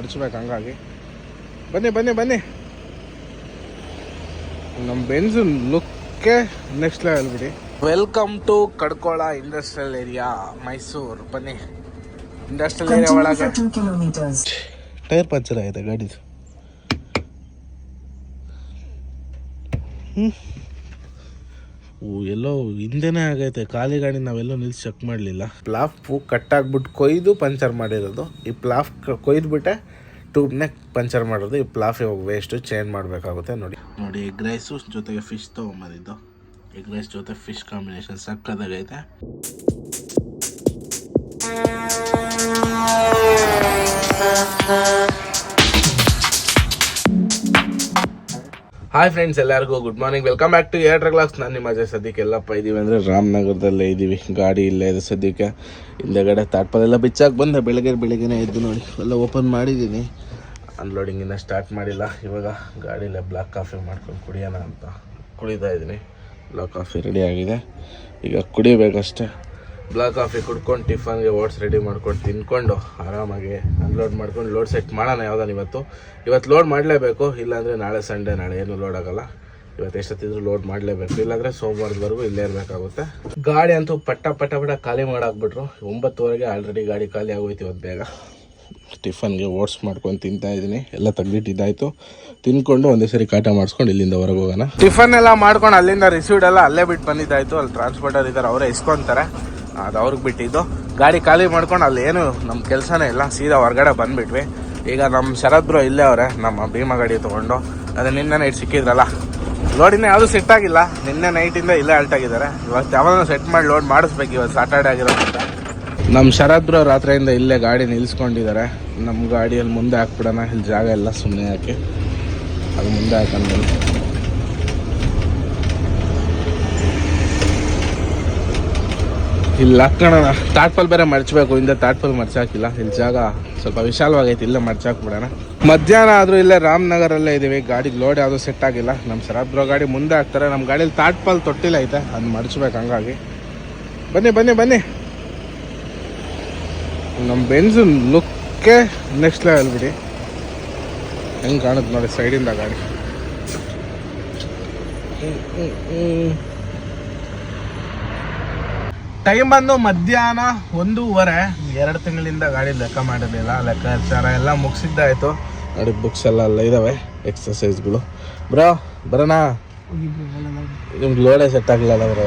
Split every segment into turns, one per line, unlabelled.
ಮಡಚ್ಬೇಕು ಹಂಗಾಗಿ ಬನ್ನಿ ಬನ್ನಿ ಬನ್ನಿ. ನಮ್ಮ ಬೆನ್ಸು ಲುಕ್ಕೇ ನೆಕ್ಸ್ಟ್ ಲೆವೆಲ್ ಬಿಡಿ. Welcome to Kadakola industrial area Mysuru ಬನ್ನಿ. ಇಂಡಸ್ಟ್ರಿಯಲ್ ಏರಿಯಾ ಒಳಗೆ.
for 2 kilometers.
ಟೈರ್ ಪಂಚರ್ ಆಗಿದೆ ಗಾಡಿದು? ಹ್ಮ್. ಓ ಎಲ್ಲೋ ಹಿಂದೆನೇ ಆಗೈತೆ. ಖಾಲಿ ಗಾಡಿ ನಾವೆಲ್ಲೋ ನಿಲ್ಸಿ ಚೆಕ್ ಮಾಡಲಿಲ್ಲ. ಪ್ಲಾಫ್ ಕಟ್ ಆಗ್ಬಿಟ್ಟು ಕೊಯ್ದು ಪಂಚರ್ ಮಾಡಿರೋದು. ಈ ಪ್ಲಾಫ್ ಕೊಯ್ದುಬಿಟ್ಟೆ ಟ್ಯೂಬ್ನೇ ಪಂಚರ್ ಮಾಡೋದು ಈ ಪ್ಲಾಫ್ ಇವಾಗ ವೇಸ್ಟು ಚೇಂಜ್ ಮಾಡಬೇಕಾಗುತ್ತೆ ನೋಡಿ. ನೋಡಿ ಎಗ್ ರೈಸು ಜೊತೆಗೆ ಫಿಶ್ ತೊಗೊಂಬಂದಿದ್ದು. ಎಗ್ ರೈಸ್ ಜೊತೆ ಫಿಶ್ ಕಾಂಬಿನೇಷನ್ ಸಕ್ಕದಾಗೈತೆ ಹಾಯ್ ಫ್ರೆಂಡ್ಸ್ ಎಲ್ಲರಿಗೂ good morning welcome back to air class ನಾನು ನಿಮ್ಮ ಅಜಯ್. ಸದ್ಯಕ್ಕೆ ಎಲ್ಲಪ್ಪ ಇದ್ದೀವಿ ಅಂದರೆ ರಾಮನಗರದಲ್ಲೇ ಇದ್ದೀವಿ ಗಾಡಿ ಇಲ್ಲೇ ಇದೆ ಸದ್ಯಕ್ಕೆ. ಹಿಂದೆಗಡೆ ತಾಟ್ಪಲ್ಲೆಲ್ಲ ಬಿಚ್ಚಾಗಿ ಬಂದೆ. ಬೆಳಗ್ಗೆ ಬೆಳಗ್ಗೆನೇ ಎದ್ದು ನೋಡಿ. ಎಲ್ಲ ಓಪನ್ ಮಾಡಿದ್ದೀನಿ. ಅನ್ಲೋಡಿಂಗ್ ಇನ್ನೂ ಸ್ಟಾರ್ಟ್ ಮಾಡಿಲ್ಲ. ಇವಾಗ ಗಾಡಿಲೇ ಬ್ಲಾಕ್ ಕಾಫಿ ಮಾಡ್ಕೊಂಡು ಕುಡಿಯೋಣ ಅಂತ ಕುಡಿತಾ ಇದ್ದೀನಿ ಬ್ಲಾಕ್ ಕಾಫಿ ರೆಡಿ ಆಗಿದೆ. ಈಗ ಕುಡಿಬೇಕಷ್ಟೇ. ಬ್ಲಾಕ್ ಕಾಫಿ ಕುಡ್ಕೊಂಡು ಟಿಫನ್ಗೆ ಓಟ್ಸ್ ರೆಡಿ ಮಾಡ್ಕೊಂಡು ತಿನ್ಕೊಂಡು ಆರಾಮಾಗಿ ಅನ್ಲೋಡ್ ಮಾಡ್ಕೊಂಡು ಲೋಡ್ ಸೆಟ್ ಮಾಡೋಣ ಯಾವ್ದಾನ ಇವತ್ತು. ಇವತ್ತು ಲೋಡ್ ಮಾಡಲೇಬೇಕು, ಇಲ್ಲಾಂದರೆ ನಾಳೆ ಸಂಡೇ, ನಾಳೆ ಏನು ಲೋಡ್ ಆಗಲ್ಲ. ಇವತ್ತು ಎಷ್ಟೊತ್ತಿದ್ರು ಲೋಡ್ ಮಾಡಲೇಬೇಕು, ಇಲ್ಲಾಂದರೆ ಸೋಮವಾರದವರೆಗೂ ಇಲ್ಲೇ ಇರಬೇಕಾಗುತ್ತೆ. ಗಾಡಿ ಅಂತೂ ಪಟ್ಟ ಪಟ್ಟ ಪಟ್ಟ ಖಾಲಿ ಮಾಡಾಕ್ಬಿಟ್ರು. ಒಂಬತ್ತುವರೆಗೆ ಆಲ್ರೆಡಿ ಗಾಡಿ ಖಾಲಿ ಆಗೋಯ್ತು ಇವತ್ತು ಬೇಗ. ಟಿಫನ್ಗೆ ಓಟ್ಸ್ ಮಾಡ್ಕೊಂಡು ತಿಂತಾ ಇದ್ದೀನಿ ಎಲ್ಲ ತೆಗ್ದಿಟ್ಟಿದ್ದಾಯ್ತು ತಿನ್ಕೊಂಡು ಒಂದೇ ಸರಿ ಕಾಟ ಮಾಡಿಸ್ಕೊಂಡು ಇಲ್ಲಿಂದ ಹೊರಗೆ ಹೋಗೋಣ. ಟಿಫನ್ ಎಲ್ಲ ಮಾಡ್ಕೊಂಡು ಅಲ್ಲಿಂದ ರಿಸೀವ್ಡ್ ಎಲ್ಲ ಅಲ್ಲೇ ಬಿಟ್ಟು ಬಂದಿದ್ದಾಯಿತು. ಅಲ್ಲಿ ಟ್ರಾನ್ಸ್ಪೋರ್ಟರ್ ಇದ್ದಾರೆ, ಅವರೇ ಇಸ್ಕೊಂತಾರೆ. ಅದು ಅವ್ರಿಗೆ ಬಿಟ್ಟಿದ್ದು. ಗಾಡಿ ಖಾಲಿ ಮಾಡ್ಕೊಂಡು ಅಲ್ಲಿ ಏನು ನಮ್ಮ ಕೆಲಸನೇ ಇಲ್ಲ, ಸೀದಾ ಹೊರಗಡೆ ಬಂದುಬಿಟ್ವಿ. ಈಗ ನಮ್ಮ ಶರತ್ ಬ್ರೋ ಇಲ್ಲೇ ಅವರೇ, ನಮ್ಮ ಭೀಮಾ ಗಾಡಿ ತೊಗೊಂಡು. ಅದೇ ನಿನ್ನೆ ನೈಟ್ ಸಿಕ್ಕಿದ್ರಲ್ಲ. ಲೋಡಿನ ಯಾವುದು ಸೆಟ್ ಆಗಿಲ್ಲ. ನಿನ್ನೆ ನೈಟಿಂದ ಇಲ್ಲೇ ಅಲ್ಟ್ ಆಗಿದ್ದಾರೆ. ಇವತ್ತು ಯಾವಾಗ ಸೆಟ್ ಮಾಡಿ ಲೋಡ್ ಮಾಡಿಸ್ಬೇಕು ಇವತ್ತು ಸಾಟರ್ಡೆ ಆಗಿರೋದ್ರಿಂದ ನಮ್ಮ ಶರತ್ ಬ್ರೋ ರಾತ್ರಿಯಿಂದ ಇಲ್ಲೇ ಗಾಡಿ ನಿಲ್ಲಿಸ್ಕೊಂಡಿದ್ದಾರೆ ನಮ್ಮ ಗಾಡಿಯಲ್ಲಿ ಮುಂದೆ ಹಾಕ್ಬಿಡೋಣ. ಇಲ್ಲಿ ಜಾಗ ಎಲ್ಲ ಸುಮ್ಮನೆ ಹಾಕಿ. ಅದು ಮುಂದೆ ಹಾಕೊಂಡು ಇಲ್ಲಿ ಹಾಕೋಣ ತಾಟ್ಪಲ್ ಬೇರೆ ಮರ್ಚಬೇಕು, ಹಿಂದೆ ತಾಟ್ಪಲ್ ಮರ್ಚಾಕಿಲ್ಲ. ಇಲ್ಲಿ ಜಾಗ ಸ್ವಲ್ಪ ವಿಶಾಲವಾಗೈತಿ, ಇಲ್ಲೇ ಮರ್ಚಾಕ್ಬಿಡೋಣ. ಮಧ್ಯಾಹ್ನ ಆದರೂ ಇಲ್ಲೇ ರಾಮನಗರಲ್ಲೇ ಇದ್ದೀವಿ ಗಾಡಿಗೆ ಲೋಡ್ ಯಾವುದೂ ಸೆಟ್ ಆಗಿಲ್ಲ. ನಮ್ಮ ಸರಾಬ್ರೋ ಗಾಡಿ ಮುಂದೆ ಹಾಕ್ತಾರೆ ನಮ್ಮ ಗಾಡೀಲಿ ತಾಟ್ಪಲ್ ತೊಟ್ಟಿಲ್ಲ ಐತೆ ಅದು ಮರ್ಚ್ಬೇಕು ಹಂಗಾಗಿ. ಬನ್ನಿ ಬನ್ನಿ ಬನ್ನಿ. ನಮ್ಮ ಬೆನ್ಸು ಲುಕ್ಕೇ ನೆಕ್ಸ್ಟ್ ಲೆವೆಲ್ ಬಿಡಿ. ಹೆಂಗೆ ಕಾಣುತ್ತೆ ನೋಡಿ ಸೈಡಿಂದ ಗಾಡಿ. ಟೈಮ್ ಬಂದು ಮಧ್ಯಾಹ್ನ ಒಂದೂವರೆ, ಎರಡು ತಿಂಗಳಿಂದ ಗಾಡಿ ಲೆಕ್ಕ ಮಾಡಿರಲಿಲ್ಲ, ಲೆಕ್ಕಾಚಾರ ಎಲ್ಲ ಮುಗಿಸಿದ್ದಾಯ್ತು. ನೋಡಿ ಬುಕ್ಸ್ ಎಲ್ಲ ಎಲ್ಲ ಇದ್ದಾವೆ ಎಕ್ಸಸೈಸ್ಗಳು ಬ್ರೋ ಬರೋಣ? ನಿಮ್ಗೆ ಲೋಡೆ ಸೆಟ್ ಆಗಲಿಲ್ಲ ಬ್ರೋ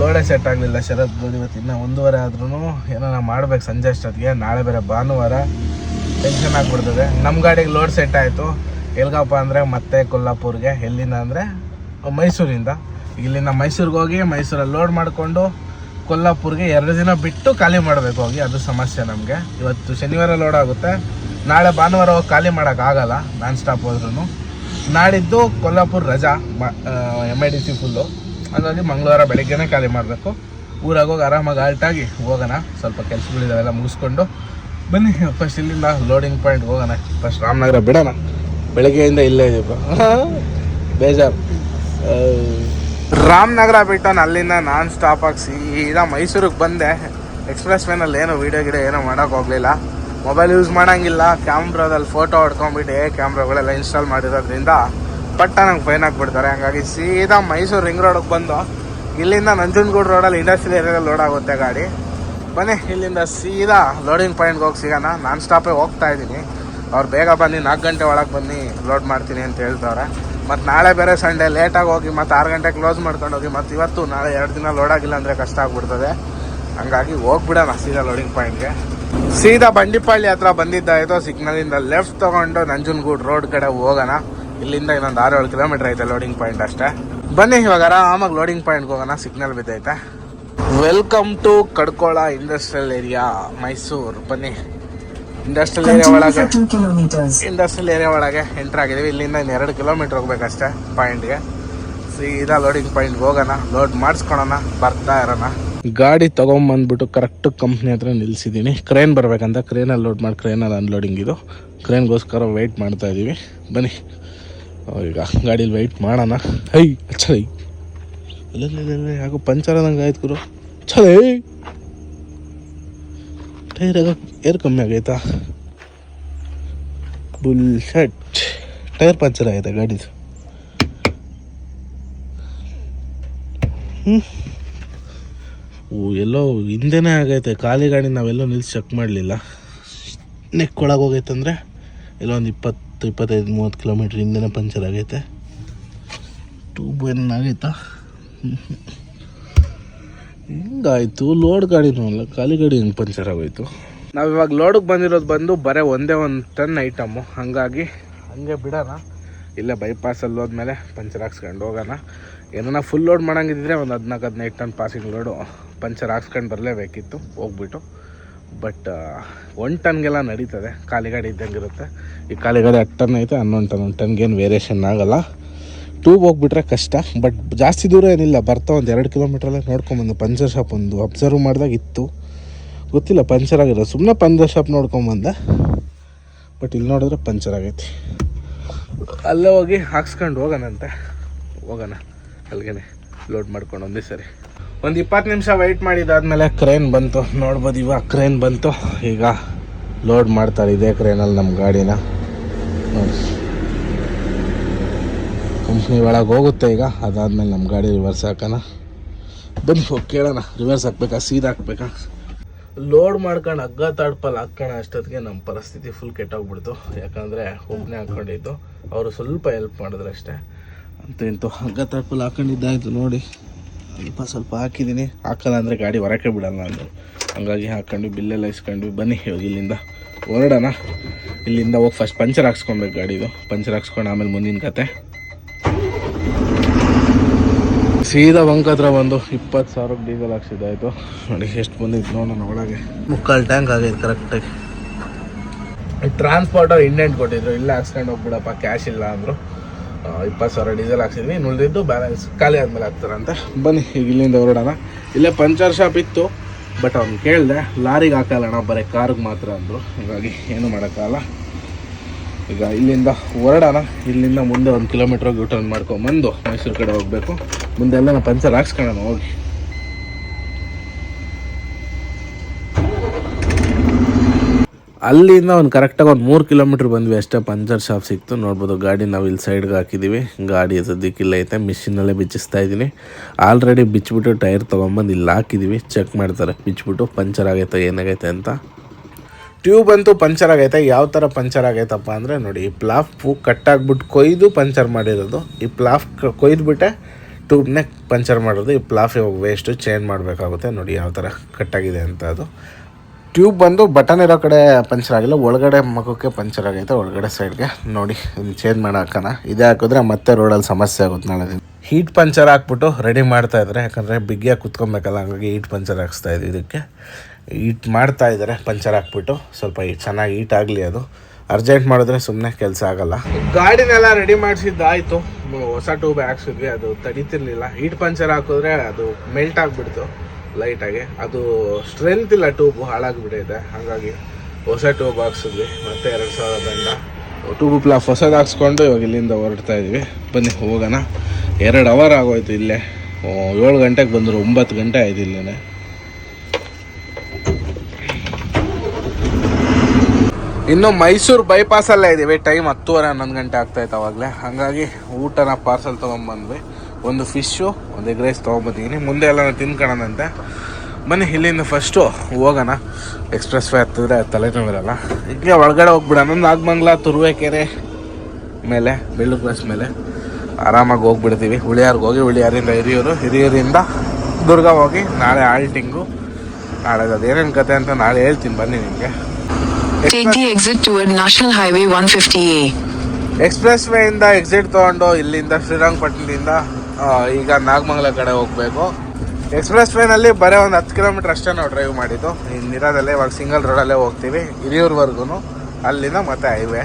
ಲೋಡೇ ಸೆಟ್ ಆಗಲಿಲ್ಲ ಶರತ್ ಇವತ್ತು ಇನ್ನೂ ಒಂದೂವರೆ ಆದ್ರೂ ಏನೋ ಮಾಡ್ಬೇಕು ಸಂಜೆ ಅಷ್ಟೊತ್ತಿಗೆ, ನಾಳೆ ಬೇರೆ ಭಾನುವಾರ. ಟೆನ್ಷನ್ ಆಗಿಬಿಡ್ತದೆ. ನಮ್ಮ ಗಾಡಿಗೆ ಲೋಡ್ ಸೆಟ್ ಆಯಿತು. ಎಲ್ಗಪ್ಪ ಅಂದರೆ ಮತ್ತೆ ಕೊಲ್ಲಾಪುರ್ಗೆ, ಎಲ್ಲಿಂದ ಅಂದರೆ ಮೈಸೂರಿಂದ. ಇಲ್ಲಿಂದ ಮೈಸೂರಿಗೆ ಹೋಗಿ, ಮೈಸೂರಲ್ಲಿ ಲೋಡ್ ಮಾಡಿಕೊಂಡು ಕೊಲ್ಲಾಪುರ್ಗೆ ಎರಡು ದಿನ ಬಿಟ್ಟು ಖಾಲಿ ಮಾಡಬೇಕು ಹೋಗಿ. ಅದು ಸಮಸ್ಯೆ ನಮಗೆ. ಇವತ್ತು ಶನಿವಾರ ಲೋಡ್ ಆಗುತ್ತೆ. ನಾಳೆ ಭಾನುವಾರ ಹೋಗಿ ಖಾಲಿ ಮಾಡೋಕ್ಕಾಗಲ್ಲ ನಾನ್ ಸ್ಟಾಪ್ ಹೋದ್ರೂ ನಾಡಿದ್ದು ಕೊಲ್ಲಾಪುರ ರಜಾ M I D C full ಹಾಗಾಗಿ ಮಂಗಳವಾರ ಬೆಳಿಗ್ಗೆನೇ ಖಾಲಿ ಮಾಡಬೇಕು. ಊರಾಗ ಹೋಗಿ ಆರಾಮಾಗಿ ಆಲ್ಟಾಗಿ ಹೋಗೋಣ. ಸ್ವಲ್ಪ ಕೆಲಸಗಳಿದಾವೆಲ್ಲ ಮುಗಿಸ್ಕೊಂಡು. ಬನ್ನಿ ಫಸ್ಟ್ ಇಲ್ಲಿಂದ ಲೋಡಿಂಗ್ ಪಾಯಿಂಟ್ ಹೋಗೋಣ. ಫಸ್ಟ್ ರಾಮನಗರ ಬಿಡೋಣ. ಬೆಳಗ್ಗೆಯಿಂದ ಇಲ್ಲೇ ಇದೀಪ ಬೇಜಾರು. ರಾಮನಗರ ಬಿಟ್ಟು ಅಲ್ಲಿಂದ ನಾನ್ ಸ್ಟಾಪ್ ಆಗಿ ಸೀದಾ ಮೈಸೂರಿಗೆ ಬಂದೆ. ಎಕ್ಸ್ಪ್ರೆಸ್ ವೇನಲ್ಲಿ ಏನು ವೀಡಿಯೋ ಗಿಡ ಏನೋ ಮಾಡೋಕೆ ಹೋಗಲಿಲ್ಲ. ಮೊಬೈಲ್ ಯೂಸ್ ಮಾಡೋಂಗಿಲ್ಲ. ಕ್ಯಾಮ್ರಾದಲ್ಲಿ ಫೋಟೋ ಹೊಡ್ಕೊಂಬಿಟ್ಟು ಏ ಕ್ಯಾಮ್ರಾಗಳೆಲ್ಲ ಇನ್ಸ್ಟಾಲ್ ಮಾಡಿರೋದ್ರಿಂದ ಪಟ್ಟ ನಂಗೆ ಫೈನ್ ಹಾಕ್ಬಿಡ್ತಾರೆ ಹಂಗಾಗಿ ಸೀದಾ ಮೈಸೂರು ರಿಂಗ್ ರೋಡಿಗೆ ಬಂದು ಇಲ್ಲಿಂದ ನಂಜನಗೂಡು ರೋಡಲ್ಲಿ ಇಂಡಸ್ಟ್ರಿಯಲ್ ಏರಿಯಾದಲ್ಲಿ ಲೋಡ್ ಆಗುತ್ತೆ ಗಾಡಿ. ಬನ್ನಿ, ಇಲ್ಲಿಂದ ಸೀದಾ ಲೋಡಿಂಗ್ ಪಾಯಿಂಟ್ಗೆ ಹೋಗಿ ಸಿಗೋಣ. ನಾನ್ ಸ್ಟಾಪೇ ಹೋಗ್ತಾ ಇದ್ದೀನಿ. ಅವ್ರು ಬೇಗ ಬನ್ನಿ, ನಾಲ್ಕು ಗಂಟೆ ಒಳಗೆ ಬನ್ನಿ ಲೋಡ್ ಮಾಡ್ತೀನಿ ಅಂತ ಹೇಳ್ತವ್ರೆ ಮತ್ತು ನಾಳೆ ಬೇರೆ ಸಂಡೇ ಲೇಟಾಗಿ ಹೋಗಿ ಮತ್ತು ಆರು ಗಂಟೆ ಕ್ಲೋಸ್ ಮಾಡ್ಕೊಂಡು ಹೋಗಿ ಮತ್ತು ಇವತ್ತು ನಾಳೆ ಎರಡು ದಿನ ಲೋಡ್ ಆಗಿಲ್ಲ ಅಂದರೆ ಕಷ್ಟ ಆಗ್ಬಿಡ್ತದೆ. ಹಂಗಾಗಿ ಹೋಗ್ಬಿಡೋಣ ಸೀದಾ ಲೋಡಿಂಗ್ ಪಾಯಿಂಟ್ಗೆ ಸೀದಾ ಬಂಡಿಪಳ್ಳಿ ಹತ್ರ ಬಂದಿದ್ದಾಯಿತು ಸಿಗ್ನಲಿಂದ ಲೆಫ್ಟ್ ತೊಗೊಂಡು ನಂಜನಗೂಡು ರೋಡ್ ಕಡೆ ಹೋಗೋಣ. ಇಲ್ಲಿಂದ ಇನ್ನೊಂದು ಆರು ಏಳು ಕಿಲೋಮೀಟರ್ ಐತೆ ಲೋಡಿಂಗ್ ಪಾಯಿಂಟ್ ಅಷ್ಟೇ. ಬನ್ನಿ, ಇವಾಗ ಆರಾಮಾಗಿ ಲೋಡಿಂಗ್ ಪಾಯಿಂಟ್ಗೆ ಹೋಗೋಣ, signal ಬಿದ್ದೈತೆ. Welcome to Kadakola industrial area Mysuru ಬನ್ನಿ. ಇಂಡಸ್ಟ್ರಿಯಲ್ ಏರಿಯಾ ಒಳಗೆ.
for 2 kilometers.
ಇಂಡಸ್ಟ್ರಿಯಲ್ ಏರಿಯಾ ಒಳಗೆ ಎಂಟರ್ ಆಗಿದ್ದೀವಿ. ಇಲ್ಲಿಂದ ಇನ್ನೆರಡು ಎರಡು ಕಿಲೋಮೀಟ್ರ್ ಹೋಗ್ಬೇಕಷ್ಟೇ ಪಾಯಿಂಟ್ಗೆ ಸೀದಾ ಲೋಡಿಂಗ್ ಪಾಯಿಂಟ್ಗೆ ಹೋಗೋಣ ಲೋಡ್ ಮಾಡಿಸ್ಕೊಳೋಣ ಬರ್ತಾ ಇರೋಣ. ಗಾಡಿ ತೊಗೊಂಬಂದ್ಬಿಟ್ಟು ಕರೆಕ್ಟ್ ಕಂಪ್ನಿ ಹತ್ರ ನಿಲ್ಲಿಸಿದ್ದೀನಿ ಕ್ರೇನ್ ಬರ್ಬೇಕಂತ ಕ್ರೇನಲ್ಲಿ ಲೋಡ್ ಮಾಡಿ ಕ್ರೇನಲ್ಲಿ ಅನ್ಲೋಡಿಂಗ್ ಇದು. ಕ್ರೇನ್ಗೋಸ್ಕರ ವೆಯ್ಟ್ ಮಾಡ್ತಾ ಇದ್ದೀವಿ. ಬನ್ನಿ. ಈಗ ಗಾಡೀಲಿ ವೆಯ್ಟ್ ಮಾಡೋಣ. ಹೈ ಅಚ್ಚ ಯಾಕೋ ಪಂಚರ್ ಆದಂಗೆ ಆಯ್ತು ಗುರು. ಛಲೇ ಟೈರ್ ಏರ್ ಕಮ್ಮಿ ಆಗೈತಾ? ಬುಲ್ ಶರ್ಟ್ ಟೈರ್ ಪಂಚರ್ ಆಗೈತೆ ಗಾಡಿದು. ಹ್ಞೂ ಓ, ಎಲ್ಲೋ ಹಿಂದೆನೇ ಆಗೈತೆ. ಖಾಲಿ ಗಾಡಿ ನಾವೆಲ್ಲೋ ನಿಲ್ಸಿ ಚೆಕ್ ಮಾಡಲಿಲ್ಲ. ನೆಕ್ ಒಳಗೆ ಹೋಗೈತಂದ್ರೆ ಎಲ್ಲೋ ಒಂದು ಇಪ್ಪತ್ತು, ಇಪ್ಪತ್ತೈದು, ಮೂವತ್ತು ಕಿಲೋಮೀಟ್ರ್ ಹಿಂದೆನೇ ಪಂಚರ್ ಆಗೈತೆ. ಟೂಬ್ ಏನಾಗೈತಾ ಹಿಂಗಾಯ್ತು? ಲೋಡ್ ಗಾಡಿನೂ ಅಲ್ಲ ಖಾಲಿ ಗಾಡಿ ಹೆಂಗೆ ಪಂಚರ್ ಆಗೋಯ್ತು? ನಾವು ಇವಾಗ ಲೋಡಿಗೆ ಬಂದಿರೋದು ಬಂದು ಬರೀ ಒಂದೇ ಒಂದು ಟನ್ ಐಟಮ್ಮು ಹಾಗಾಗಿ ಹಂಗೆ ಬಿಡೋಣ. ಇಲ್ಲೇ ಬೈಪಾಸಲ್ಲಿ ಹೋದ್ಮೇಲೆ ಪಂಚರ್ ಹಾಕ್ಸ್ಕೊಂಡು ಹೋಗೋಣ. ಏನನ್ನ ಫುಲ್ ಲೋಡ್ ಮಾಡಂಗಿದ್ರೆ ಒಂದು ಹದಿನಾಲ್ಕು ಹದಿನೈದು ಟನ್ ಪಾಸಿಂಗ್ ಲೋಡು ಪಂಚರ್ ಹಾಕ್ಸ್ಕೊಂಡು ಬರಲೇಬೇಕಿತ್ತು ಹೋಗ್ಬಿಟ್ಟು. ಬಟ್ ಒನ್ ಟನ್ಗೆಲ್ಲ ನಡೀತದೆ. ಖಾಲಿ ಗಾಡಿ ಇದ್ದಂಗೆ ಇರುತ್ತೆ. ಈ ಖಾಲಿ ಗಾಡಿ ಹತ್ತು ಟನ್ ಐತೆ ಹನ್ನೊಂದು ಟನ್ ಒಂದು ಟನ್ಗೆ ಏನು ವೇರಿಯೇಷನ್ ಆಗಲ್ಲ. ಟ್ಯೂಬ್ ಹೋಗ್ಬಿಟ್ರೆ ಕಷ್ಟ ಬಟ್ ಜಾಸ್ತಿ ದೂರ ಏನಿಲ್ಲ, ಬರ್ತಾ ಒಂದು ಎರಡು ಕಿಲೋಮೀಟ್ರಲ್ಲೇ ನೋಡ್ಕೊಂಬಂದು ಪಂಚರ್ ಶಾಪ್ ಒಂದು ಅಬ್ಸರ್ವ್ ಮಾಡಿದಾಗ ಇತ್ತು. ಗೊತ್ತಿಲ್ಲ, ಪಂಚರ್ ಆಗಿರೋ ಸುಮ್ಮನೆ ಪಂಚರ್ ಶಾಪ್ ನೋಡ್ಕೊಂಬಂದೆ ಬಟ್ ಇಲ್ಲಿ ನೋಡಿದ್ರೆ ಪಂಚರ್ ಆಗೈತಿ. ಅಲ್ಲೇ ಹೋಗಿ ಹಾಕ್ಸ್ಕೊಂಡು ಹೋಗೋಣಂತೆ. ಹೋಗೋಣ ಅಲ್ಲಿಗೆ ಲೋಡ್ ಮಾಡ್ಕೊಂಡು ಒಂದೇ ಸರಿ. ಒಂದು ಇಪ್ಪತ್ತು ನಿಮಿಷ ವೆಯ್ಟ್ ಮಾಡಿದಾದ್ಮೇಲೆ ಕ್ರೇನ್ ಬಂತು. ನೋಡ್ಬೋದು ಇವಾಗ ಕ್ರೇನ್ ಬಂತು. ಈಗ ಲೋಡ್ ಮಾಡ್ತಾರೆ ಇದೇ ಕ್ರೇನಲ್ಲಿ ನಮ್ಮ ಗಾಡಿನ. ನೋಡಿ ಕಂಪ್ನಿ ಒಳಗೆ ಹೋಗುತ್ತೆ ಈಗ. ಅದಾದಮೇಲೆ ನಮ್ಮ ಗಾಡಿ ರಿವರ್ಸ್ ಹಾಕೋಣ. ಬಂದು ಹೋಗಿ ಕೇಳೋಣ. ರಿವರ್ಸ್ ಹಾಕ್ಬೇಕಾ? ಸೀದಾ ಹಾಕ್ಬೇಕಾ? ಲೋಡ್ ಮಾಡ್ಕೊಂಡು ಹಗ್ಗ ತಾಡ್ಪಲ್ಲಿ ಹಾಕೋಣ ಅಷ್ಟೊತ್ತಿಗೆ. ನಮ್ಮ ಪರಿಸ್ಥಿತಿ ಫುಲ್ ಕೆಟ್ಟೋಗ್ಬಿಡ್ತು. ಯಾಕಂದರೆ ಒಬ್ಬನೇ ಹಾಕ್ಕೊಂಡಿದ್ದು ಅವರು ಸ್ವಲ್ಪ ಹೆಲ್ಪ್ ಮಾಡಿದ್ರು ಅಷ್ಟೇ. ಅಂತ ಇಂತು ಹಗ್ಗ ತಾಡ್ಪಲ್ಲಿ ಹಾಕೊಂಡಿದ್ದಾಯ್ತು ನೋಡಿ. ಸ್ವಲ್ಪ ಸ್ವಲ್ಪ ಹಾಕಿದ್ದೀನಿ ಹಾಕಲ್ಲ ಅಂದರೆ ಗಾಡಿ ಹೊರಕ್ಕೆ ಬಿಡಲ್ಲ ಅಂದರು. ಹಂಗಾಗಿ ಹಾಕ್ಕೊಂಡು ಬಿಲ್ಲೆಲ್ಲ ಇಸ್ಕೊಂಡ್ವಿ ಬನ್ನಿ ಇಲ್ಲಿಂದ ಹೊರಡೋಣ. ಇಲ್ಲಿಂದ ಹೋಗಿ ಫಸ್ಟ್ ಪಂಚರ್ ಹಾಕ್ಸ್ಕೊಬೇಕು ಗಾಡಿದು. ಪಂಚರ್ ಹಾಕ್ಸ್ಕೊಂಡು ಆಮೇಲೆ ಮುಂದಿನ ಕತೆ. ಸೀದಾ ಬಂಕ್ ಹತ್ರ ಬಂದು ಇಪ್ಪತ್ತು ಸಾವಿರಕ್ಕೆ ಡೀಸೆಲ್ ಹಾಕ್ಸಿದ್ದಾಯ್ತು ನೋಡಿ ಎಷ್ಟು ಬಂದಿತ್ತು ನೋಡೋಣ ಒಳಗೆ. ಮುಕ್ಕಾಲು ಟ್ಯಾಂಕ್ ಆಗೈತೆ ಕರೆಕ್ಟಾಗಿ ಟ್ರಾನ್ಸ್ಪೋರ್ಟರ್ ಇಂಡೆಂಟ್ ಕೊಟ್ಟಿದ್ರು. ಇಲ್ಲ ಹಾಕ್ಸ್ಕೊಂಡು ಹೋಗ್ಬಿಡಪ್ಪ ಕ್ಯಾಶ್ ಇಲ್ಲ ಅಂದರು. ಇಪ್ಪತ್ತು ಸಾವಿರ ಡೀಸೆಲ್ ಹಾಕ್ಸಿದ್ವಿ. ಇನ್ನು ಉಳಿದಿದ್ದು ಬ್ಯಾಲೆನ್ಸ್ ಖಾಲಿ ಆದಮೇಲೆ ಹಾಕ್ತಾರಂತೆ. ಬನ್ನಿ ಈಗ ಇಲ್ಲಿಂದ ಹೊರಡೋಣ. ಇಲ್ಲೇ ಪಂಚರ್ ಶಾಪ್ ಇತ್ತು ಬಟ್ ಅವ್ನು ಕೇಳಿದೆ ಲಾರಿಗೆ ಹಾಕಲ್ಲಣ್ಣ ಬರೀ ಕಾರ್ಗೆ ಮಾತ್ರ ಅಂದರು. ಹಾಗಾಗಿ ಏನು ಮಾಡೋಕ್ಕಾಗಲ್ಲ. ಈಗ ಇಲ್ಲಿಂದ ಹೊರಡೋಣ. ಇಲ್ಲಿಂದ ಮುಂದೆ ಒಂದು ಕಿಲೋಮೀಟ್ರ್ ಹೋಗಿ ಯೂಟರ್ನ್ ಮಾಡ್ಕೊಂಬಂದು ಮೈಸೂರು ಕಡೆ ಹೋಗಬೇಕು. ಮುಂದೆ ಎಲ್ಲ ನಾವು ಪಂಚರ್ ಹಾಕ್ಸ್ಕೊಳ್ಳೋಣ, ಹೋಗಿ. ಅಲ್ಲಿಂದ ಒಂದು ಕರೆಕ್ಟಾಗಿ ಒಂದು ಮೂರು ಕಿಲೋಮೀಟ್ರ್ ಬಂದ್ವಿ ಅಷ್ಟೇ, ಪಂಚರ್ ಶಾಪ್ ಸಿಕ್ತು. ನೋಡ್ಬೋದು ಗಾಡಿ ನಾವು ಇಲ್ಲಿ ಸೈಡ್ಗೆ ಹಾಕಿದ್ದೀವಿ ಗಾಡಿ ಸದ್ಯಕ್ಕಿಲ್ಲ ಐತೆ ಮಿಷಿನಲ್ಲೇ ಬಿಚ್ಚಿಸ್ತಾ ಇದ್ದೀನಿ ಆಲ್ರೆಡಿ ಬಿಚ್ಚಿಬಿಟ್ಟು ಟೈರ್ ತೊಗೊಂಬಂದು ಇಲ್ಲಿ ಹಾಕಿದ್ದೀವಿ ಚೆಕ್ ಮಾಡ್ತಾರೆ ಬಿಚ್ಚಿಬಿಟ್ಟು ಪಂಚರ್ ಆಗೈತೆ, ಏನಾಗೈತೆ ಅಂತ. ಟ್ಯೂಬ್ ಅಂತೂ ಪಂಚರ್ ಆಗೈತೆ. ಯಾವ ಥರ ಪಂಚರ್ ಆಗೈತಪ್ಪ ಅಂದರೆ ನೋಡಿ, ಈ ಪ್ಲಾಫು ಕಟ್ಟಾಗ್ಬಿಟ್ಟು ಕೊಯ್ದು ಪಂಚರ್ ಮಾಡಿರೋದು. ಈ ಪ್ಲಾಫ್ ಕೊಯ್ದುಬಿಟ್ಟೆ ಟ್ಯೂಬ್ನೇ ಪಂಚರ್ ಮಾಡೋದು ಈ ಪ್ಲಾಫ್ ಇವಾಗ ವೇಸ್ಟು ಚೇಂಜ್ ಮಾಡಬೇಕಾಗುತ್ತೆ. ನೋಡಿ ಯಾವ ಥರ ಕಟ್ಟಾಗಿದೆ ಅಂತ ಅದು. ಟ್ಯೂಬ್ ಬಂದು ಬಟನ್ ಇರೋ ಕಡೆ ಪಂಚರ್ ಆಗಿಲ್ಲ. ಒಳಗಡೆ ಮಗುಕ್ಕೆ ಪಂಚರ್ ಆಗೈತೆ. ಒಳಗಡೆ ಸೈಡ್ಗೆ ನೋಡಿ ಚೇಂಜ್ ಮಾಡೋ ಹಾಕೋಣ ಇದೇ ಹಾಕಿದ್ರೆ ಮತ್ತೆ ರೋಡಲ್ಲಿ ಸಮಸ್ಯೆ ಆಗುತ್ತೆ ನಾಳೆ ಹೀಟ್ ಪಂಚರ್ ಹಾಕ್ಬಿಟ್ಟು ರೆಡಿ ಮಾಡ್ತಾ ಇದ್ದಾರೆ ಯಾಕಂದರೆ ಬಿಗಿಯಾಗಿ ಕುತ್ಕೊಬೇಕಲ್ಲ, ಹಂಗಾಗಿ ಹೀಟ್ ಪಂಚರ್ ಹಾಕ್ಸ್ತಾ ಇದ್ದೀವಿ ಇದಕ್ಕೆ. ಹೀಟ್ ಮಾಡ್ತಾ ಇದ್ದಾರೆ ಪಂಚರ್ ಹಾಕ್ಬಿಟ್ಟು. ಸ್ವಲ್ಪ ಚೆನ್ನಾಗಿ ಈಟ್ ಆಗಲಿ ಅದು. ಅರ್ಜೆಂಟ್ ಮಾಡಿದ್ರೆ ಸುಮ್ಮನೆ ಕೆಲಸ ಆಗಲ್ಲ. ಗಾಡಿನೆಲ್ಲ ರೆಡಿ ಮಾಡಿಸಿದ್ದಾಯಿತು ಹೊಸ ಟ್ಯೂಬ್ ಹಾಕ್ಸಿದ್ವಿ ಅದು ತಡಿತಿರ್ಲಿಲ್ಲ. ಹೀಟ್ ಪಂಚರ್ ಹಾಕಿದ್ರೆ ಅದು ಮೆಲ್ಟ್ ಆಗಿಬಿಡ್ತು ಲೈಟಾಗಿ ಅದು ಸ್ಟ್ರೆಂತ್ ಇಲ್ಲ ಟ್ಯೂಬ್ ಹಾಳಾಗಿಬಿಟ್ಟಿದೆ. ಹಾಗಾಗಿ ಹೊಸ ಟ್ಯೂಬ್ ಹಾಕ್ಸಿದ್ವಿ ಮತ್ತೆ ಎರಡು ಸಾವಿರ ದಂಡ. ಟ್ಯೂಬ್ ಪ್ಲಾಫ್ ಹೊಸದು ಹಾಕ್ಸ್ಕೊಂಡು ಇವಾಗ ಇಲ್ಲಿಂದ ಹೊರಡ್ತಾ ಇದ್ವಿ. ಬನ್ನಿ, ಹೋಗೋಣ. ಎರಡು ಅವರ್ ಆಗೋಯ್ತು ಇಲ್ಲೇ. ಏಳು ಗಂಟೆಗೆ ಬಂದರು, ಒಂಬತ್ತು ಗಂಟೆ ಆಯ್ತು ಇಲ್ಲೇ ಇನ್ನು ಮೈಸೂರು ಬೈಪಾಸಲ್ಲೇ ಇದ್ದೀವಿ ಟೈಮ್ ಹತ್ತುವರೆ, ಹನ್ನೊಂದು ಗಂಟೆ ಆಗ್ತಾಯಿತ್ತು ಅವಾಗಲೇ. ಹಾಗಾಗಿ ಊಟನ ಪಾರ್ಸಲ್ ತೊಗೊಂಬಂದ್ವಿ. ಒಂದು ಫಿಶ್ಶು ಒಂದು ಎಗ್ ರೈಸ್ ತೊಗೊಂಬಂದಿದ್ದೀನಿ. ಮುಂದೆ ಎಲ್ಲ ತಿನ್ಕೊಳ್ಳೋಣಂತೆ ಬನ್ನಿ, ಇಲ್ಲಿಂದ ಫಸ್ಟು ಹೋಗೋಣ. ಎಕ್ಸ್ಪ್ರೆಸ್ ವೇ ಹತ್ತಿದ್ರೆ ತಲೆನೋವಿರಲ್ಲ. ಈಗ ಒಳಗಡೆ ಹೋಗ್ಬಿಡೋಣ. ನಾಗಮಂಗ್ಲ, ತುರುವೇಕೆರೆ ಮೇಲೆ ಬೆಳ್ಳು ಕ್ರಾಸ್ ಮೇಲೆ. ಆರಾಮಾಗಿ ಹೋಗ್ಬಿಡ್ತೀವಿ. ಹುಳಿಯಾರ್ಗೆ ಹೋಗಿ, ಹುಳಿಯಾರಿಂದ ಹಿರಿಯೂರು. ಹಿರಿಯೂರಿಂದ ದುರ್ಗ ಹೋಗಿ, ನಾಳೆ ಆಲ್ಟಿಂಗು ನಾಳೆ ಅದೇನೇನು ಕತೆ ಅಂತ ನಾಳೆ ಹೇಳ್ತೀನಿ. ಬನ್ನಿ ನಿಮಗೆ.
Take the exit toward National Highway 150A.
Express ವೇಯಿಂದ exit ತೊಗೊಂಡು ಇಲ್ಲಿಂದ ಶ್ರೀರಂಗಪಟ್ಟಣದಿಂದ ಈಗ ನಾಗಮಂಗಲ ಕಡೆ ಹೋಗಬೇಕು. ಎಕ್ಸ್ಪ್ರೆಸ್ ವೇನಲ್ಲಿ ಬರೀ ಒಂದು ಹತ್ತು ಕಿಲೋಮೀಟ್ರ್ ಅಷ್ಟೇ ನಾವು ಡ್ರೈವ್ ಮಾಡಿದ್ದು. ಇನ್ನಿರೋದಲ್ಲೇ ಇವಾಗ ಸಿಂಗಲ್ ರೋಡಲ್ಲೇ ಹೋಗ್ತೀವಿ. ಹಿರಿಯೂರ್ವರೆಗೂ ಅಲ್ಲಿಂದ ಮತ್ತೆ ಹೈವೇ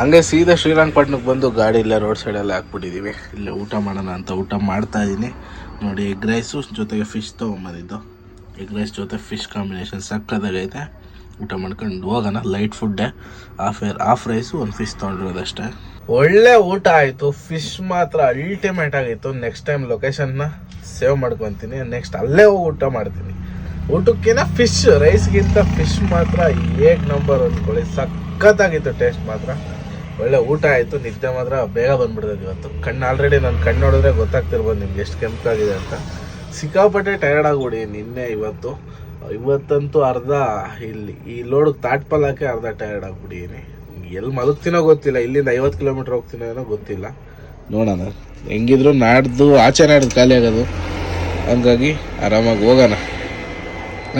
ಹಂಗೆ ಸೀದಾ ಶ್ರೀರಂಗಪಟ್ಟಣಕ್ಕೆ ಬಂದು ಗಾಡಿ ಇಲ್ಲೇ ರೋಡ್ ಸೈಡಲ್ಲೇ ಹಾಕ್ಬಿಟ್ಟಿದ್ದೀವಿ ಇಲ್ಲೇ ಊಟ ಮಾಡೋಣ ಅಂತ ಊಟ ಮಾಡ್ತಾ ಇದ್ದೀನಿ ನೋಡಿ ಎಗ್ ರೈಸು ಜೊತೆಗೆ ಫಿಶ್ ತೊಗೊಂಬಂದಿದ್ದು. ಎಗ್ ರೈಸ್ ಜೊತೆ ಫಿಶ್ ಕಾಂಬಿನೇಷನ್ ಸಕ್ಕದಾಗೈತೆ ಊಟ ಮಾಡ್ಕೊಂಡು ಹೋಗೋಣ. ಲೈಟ್ ಫುಡ್ಡೇ ಹಾಫ್ ಹಾಫ್ ರೈಸು ಒಂದು ಫಿಶ್ ತೊಗೊಂಡಿರೋದಷ್ಟೇ. ಒಳ್ಳೆ ಊಟ ಆಯಿತು. ಫಿಶ್ ಮಾತ್ರ ಅಲ್ಟಿಮೇಟ್ ಆಗಿತ್ತು. ನೆಕ್ಸ್ಟ್ ಟೈಮ್ ಲೊಕೇಶನ್ನ ಸೇವ್ ಮಾಡ್ಕೊತೀನಿ. ನೆಕ್ಸ್ಟ್ ಅಲ್ಲೇ ಹೋಗಿ ಊಟ ಮಾಡ್ತೀನಿ. ಊಟಕ್ಕಿಂತ ಫಿಶ್ ರೈಸ್ಗಿಂತ ಫಿಶ್ ಮಾತ್ರ ಏಕ್ ನಂಬರ್ ಅಂದ್ಕೊಳ್ಳಿ ಸಖತ್ತಾಗಿತ್ತು ಟೇಸ್ಟ್ ಮಾತ್ರ. ಒಳ್ಳೆ ಊಟ ಆಯಿತು. ನಿದ್ದೆ ಮಾತ್ರ ಬೇಗ ಬಂದ್ಬಿಡ್ತದೆ ಇವತ್ತು. ಕಣ್ಣು ಆಲ್ರೆಡಿ ನನ್ನ ಕಣ್ಣು ನೋಡಿದ್ರೆ ಗೊತ್ತಾಗ್ತಿರ್ಬೋದು ನಿಮ್ಗೆ ಎಷ್ಟು ಕೆಂಪಾಗಿದೆ ಅಂತ. ಸಿಕ್ಕಾಪಟ್ಟೆ ಟಯರ್ಡ್ ಆಗಿಬಿಡಿ ನಿನ್ನೆ ಇವತ್ತು. ಇವತ್ತಂತೂ ಅರ್ಧ. ಇಲ್ಲಿ ಈ ಲೋಡ್ ತಾಟ್ಪಲ್ಲಾಕೆ ಅರ್ಧ ಟಯರ್ಡ್ ಆಗ್ಬಿಟ್ಟಿದ್ದೀನಿ ಎಲ್ಲಿ ಮಲಗ್ತೀನೋ ಗೊತ್ತಿಲ್ಲ. ಇಲ್ಲಿಂದ ಐವತ್ತು ಕಿಲೋಮೀಟ್ರ್ ಹೋಗ್ತೀನೋ ಏನೋ ಗೊತ್ತಿಲ್ಲ. ನೋಡೋಣ. ಹೆಂಗಿದ್ರು ನಾಡ್ದು, ಆಚೆ ನಾಡ್ದು ಖಾಲಿ ಆಗೋದು. ಹಂಗಾಗಿ ಆರಾಮಾಗಿ ಹೋಗೋಣ.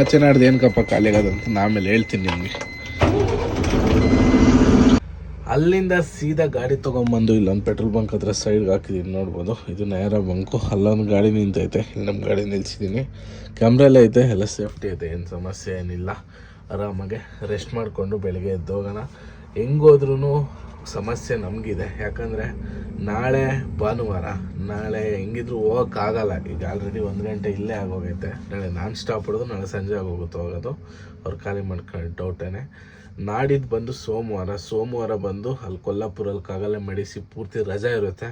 ಆಚೆ ನಾಡ್ದು ಏನಕ್ಕಪ್ಪ ಖಾಲಿ ಆಗೋದು ಅಂತ ಆಮೇಲೆ ಹೇಳ್ತೀನಿ ನಿಮಗೆ. ಅಲ್ಲಿಂದ ಸೀದಾ ಗಾಡಿ ತೊಗೊಂಬಂದು ಇಲ್ಲೊಂದು ಪೆಟ್ರೋಲ್ ಬಂಕ್ ಹತ್ರ ಸೈಡ್ಗೆ ಹಾಕಿದ್ದೀನಿ ನೋಡ್ಬೋದು. ಇದು ನೇರ ಬಂಕು. ಅಲ್ಲೊಂದು ಗಾಡಿ ನಿಂತೈತೆ. ಇಲ್ಲಿ ನಮ್ಮ ಗಾಡಿ ನಿಲ್ಸಿದ್ದೀನಿ ಕ್ಯಾಮ್ರಾ ಎಲ್ಲ ಐತೆ ಎಲ್ಲ ಸೇಫ್ಟಿ ಐತೆ ಏನು ಸಮಸ್ಯೆ ಏನಿಲ್ಲ. ಆರಾಮಾಗೆ ರೆಸ್ಟ್ ಮಾಡಿಕೊಂಡು ಬೆಳಗ್ಗೆ ಎದ್ದು ಹೋಗೋಣ. ಹೆಂಗೋದ್ರೂ ಸಮಸ್ಯೆ ನಮಗಿದೆ. ಯಾಕಂದರೆ ನಾಳೆ ಭಾನುವಾರ, ನಾಳೆ ಹೆಂಗಿದ್ರು ಹೋಗೋಕ್ಕಾಗಲ್ಲ. ಈಗ ಆಲ್ರೆಡಿ ಒಂದು ಗಂಟೆ ಇಲ್ಲೇ ಆಗೋಗೈತೆ. ನಾಳೆ ನಾನ್ ಸ್ಟಾಪ್ ಹೊಡೆದು ನಾಳೆ ಸಂಜೆ ಆಗೋಗುತ್ತೆ ಹೋಗೋದು. ಅವ್ರು ಖಾಲಿ ಮಾಡ್ಕೊಂಡು ಡೌಟೇನೆ ನಾಡಿದ್ದು ಬಂದು ಸೋಮವಾರ ಸೋಮವಾರ ಬಂದು ಅಲ್ಲಿ ಕೊಲ್ಲಾಪುರಲ್ಲಿ ಕಾಗಲೆ ಮಡಿಸಿ ಪೂರ್ತಿ ರಜಾ ಇರುತ್ತೆ.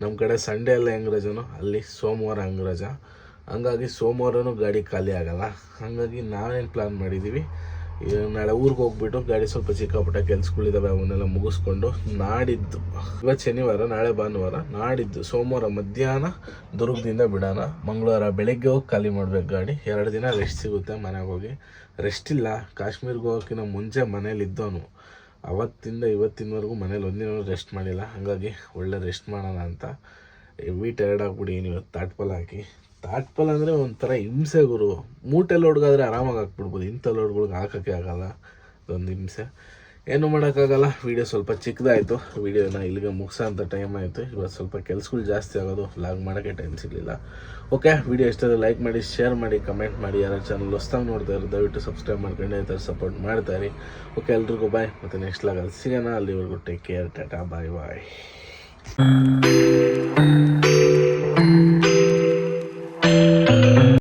ನಮ್ಮ ಕಡೆ ಸಂಡೇ ಎಲ್ಲ ಹೆಂಗೆ ರಜನೋ, ಅಲ್ಲಿ ಸೋಮವಾರ ಹಂಗೆ ರಜಾ. ಹಂಗಾಗಿ ಸೋಮವಾರನೂ ಗಾಡಿ ಖಾಲಿ ಆಗಲ್ಲ. ಹಾಗಾಗಿ ನಾವೇನು ಪ್ಲ್ಯಾನ್ ಮಾಡಿದ್ದೀವಿ ನಾಳೆ ಊರಿಗೆ ಹೋಗ್ಬಿಟ್ಟು ಗಾಡಿ ಸ್ವಲ್ಪ ಚಿಕ್ಕಪುಟ್ಟ ಕೆಲ್ಸಗಳಿದಾವೆ, ಅವನ್ನೆಲ್ಲ ಮುಗಿಸ್ಕೊಂಡು ನಾಡಿದ್ದು. ಇವತ್ತು ಶನಿವಾರ, ನಾಳೆ ಭಾನುವಾರ ನಾಡಿದ್ದು. ಸೋಮವಾರ ಮಧ್ಯಾಹ್ನ ದುರ್ಗದಿಂದ ಬಿಡೋಣ. ಮಂಗಳವಾರ ಬೆಳಗ್ಗೆ ಹೋಗಿ ಖಾಲಿ ಮಾಡ್ಬೇಕು ಗಾಡಿ. ಎರಡು ದಿನ ರೆಸ್ಟ್ ಸಿಗುತ್ತೆ ಮನೆಗೆ ಹೋಗಿ. ರೆಸ್ಟ್ ಇಲ್ಲ. ಕಾಶ್ಮೀರ್ಗೆ ಹೋಗೋಕ್ಕಿಂತ ಮುಂಚೆ ಮನೇಲಿ ಇದ್ದವನು. ಅವತ್ತಿಂದ ಇವತ್ತಿನವರೆಗೂ ಮನೇಲಿ ಒಂದಿನ ರೆಸ್ಟ್ ಮಾಡಿಲ್ಲ. ಹಾಗಾಗಿ ಒಳ್ಳೆ ರೆಸ್ಟ್ ಮಾಡೋಣ ಅಂತ. ವಿ ಟೈರ್ಡ್ ಆಗ್ಬಿಡಿ ನೀವು ತಾಟ್ಪಲ್ ಹಾಕಿ. ತಾಟ್ಪಲ್ ಅಂದರೆ ಒಂಥರ ಹಿಂಸೆ ಗುರು. ಮೂಟೆ ಲೋಡ್ಗಾದರೆ ಆರಾಮಾಗಿ ಹಾಕ್ಬಿಡ್ಬೋದು. ಇಂಥ ಲೋಡ್ಗಳ್ಗೆ ಹಾಕೋಕ್ಕೆ ಆಗಲ್ಲ. ಅದೊಂದು ಹಿಂಸೆ. ಏನು ಮಾಡೋಕ್ಕಾಗಲ್ಲ. ವೀಡಿಯೋ ಸ್ವಲ್ಪ ಚಿಕ್ಕದಾಯಿತು. ವೀಡಿಯೋನ ಇಲ್ಲಿಗೆ ಮುಗಿಸೋ ಅಂತ ಟೈಮ್ ಆಯಿತು. ಇವತ್ತು ಸ್ವಲ್ಪ ಕೆಲಸಗಳು ಜಾಸ್ತಿ ಆಗೋದು. ವ್ಲಾಗ್ ಮಾಡೋಕ್ಕೆ ಟೈಮ್ ಸಿಗಲಿಲ್ಲ. ಓಕೆ ವೀಡಿಯೋ ಇಷ್ಟ ಲೈಕ್ ಮಾಡಿ ಶೇರ್ ಮಾಡಿ ಕಮೆಂಟ್ ಮಾಡಿ. ಯಾರು ಚಾನಲ್ ಹೊಸ್ತಾಗಿ ನೋಡ್ತಾ ಇರೋ ದಯವಿಟ್ಟು ಸಬ್ಸ್ಕ್ರೈಬ್ ಮಾಡ್ಕೊಂಡು ಈ ಥರ ಸಪೋರ್ಟ್ ಇರಿ. ಓಕೆ ಎಲ್ರಿಗೂ ಬಾಯ್ ಮತ್ತು ನೆಕ್ಸ್ಟ್ ಲಾಗಲ್ಲಿ ಸಿಗೋಣ. ಅಲ್ಲಿವರೆಗೂ take care tata bye bye